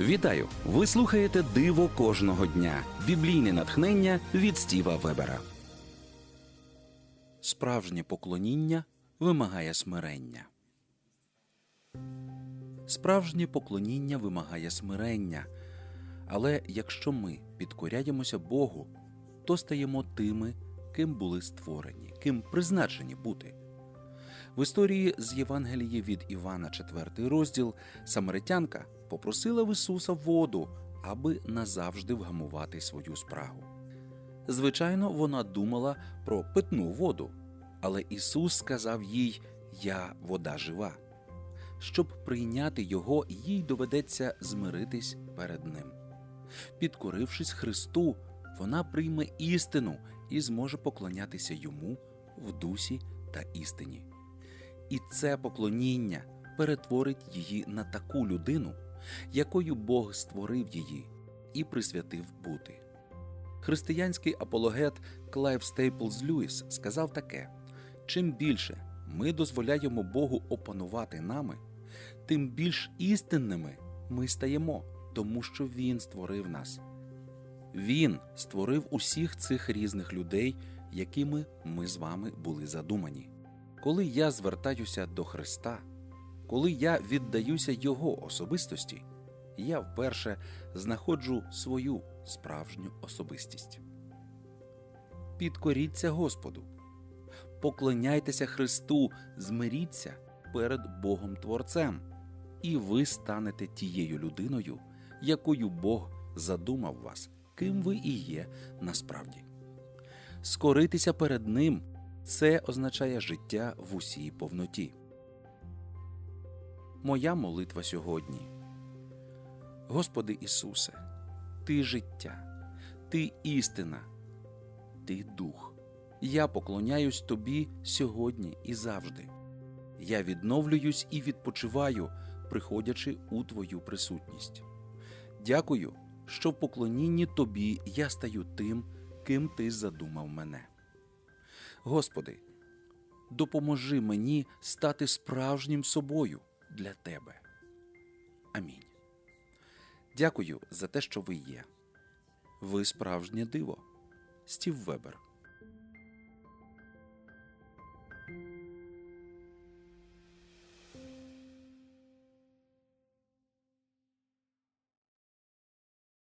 Вітаю! Ви слухаєте Диво кожного дня. Біблійне натхнення від Стіва Вебера. Справжнє поклоніння вимагає смирення. Справжнє поклоніння вимагає смирення. Але якщо ми підкоряємося Богу, то стаємо тими, ким були створені, ким призначені бути. В історії з Євангелії від Івана, 4 розділ, самаритянка попросила в Ісуса воду, аби назавжди вгамувати свою спрагу. Звичайно, вона думала про питну воду, але Ісус сказав їй: Я вода жива. Щоб прийняти його, їй доведеться змиритись перед ним. Підкорившись Христу, вона прийме істину і зможе поклонятися йому в дусі та істині. І це поклоніння перетворить її на таку людину, якою Бог створив її і присвятив бути. Християнський апологет Клайв Стейплз Льюіс сказав таке: чим більше ми дозволяємо Богу опанувати нами, тим більш істинними ми стаємо, тому що Він створив нас. Він створив усіх цих різних людей, якими ми з вами були задумані. Коли я звертаюся до Христа, коли я віддаюся Його особистості, я вперше знаходжу свою справжню особистість. Підкоріться Господу, поклоняйтеся Христу, змиріться перед Богом Творцем, і ви станете тією людиною, якою Бог задумав вас, ким ви і є насправді. Скоритися перед Ним це означає життя в усій повноті. Моя молитва сьогодні. Господи Ісусе, Ти життя, Ти істина, Ти дух. Я поклоняюсь Тобі сьогодні і завжди. Я відновлююсь і відпочиваю, приходячи у Твою присутність. Дякую, що в поклонінні Тобі я стаю тим, ким Ти задумав мене. Господи, допоможи мені стати справжнім собою для Тебе. Амінь. Дякую за те, що ви є. Ви справжнє диво. Стів Вебер.